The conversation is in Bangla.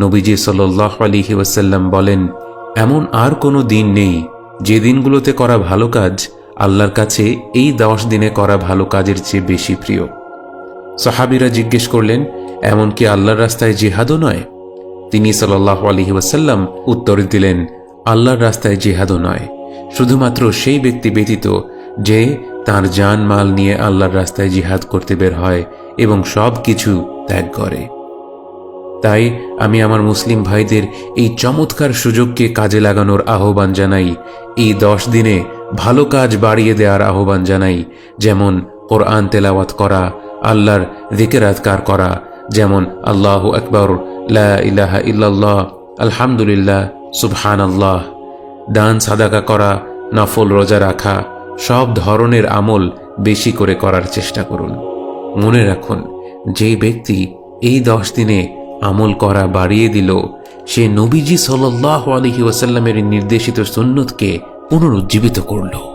নবীজি সাল্লাহ আলিহি ওয়াসাল্লাম বলেন, এমন আর কোনো দিন নেই যে দিনগুলোতে করা ভালো কাজ আল্লাহর কাছে এই দশ দিনে করা ভালো কাজের চেয়ে বেশি প্রিয়। সাহাবিরা জিজ্ঞেস করলেন, এমনকি আল্লাহর রাস্তায় জিহাদও নয়? তিনি সাল্লাহ আলহি ওয়াসাল্লাম উত্তর দিলেন, আল্লাহর রাস্তায় জিহাদও নয়। শুধুমাত্র সেই ব্যক্তি ব্যতীত যে তার জান মাল নিয়ে আল্লাহর রাস্তায় জিহাদ করতে বের হয় এবং সব কিছু ত্যাগ করে। তাই আমি আমার মুসলিম ভাইদের এই চমৎকার সুযোগকে কাজে লাগানোর আহ্বান জানাই। এই দশ দিনে ভালো কাজ বাড়িয়ে দেওয়ার আহ্বান জানাই, যেমন কোরআন তেলাওয়াত করা, আল্লাহর দিকেরাতকার করা, যেমন আল্লাহ আকবর ইলাহা ইল্লাল্লাহ, আলহামদুলিল্লাহ সুবহান আল্লাহ দান সাদাকা করা, নফল রোজা রাখা, সব ধরনের আমল বেশি করে করার চেষ্টা করুন। মনে রাখুন, যে ব্যক্তি এই দশ দিনে আমল করা বাড়িয়ে দিল। সে নবীজি সাল্লাহ আলহি ওয়াসাল্লামের নির্দেশিত সুন্নতকে পুনরুজ্জীবিত করল।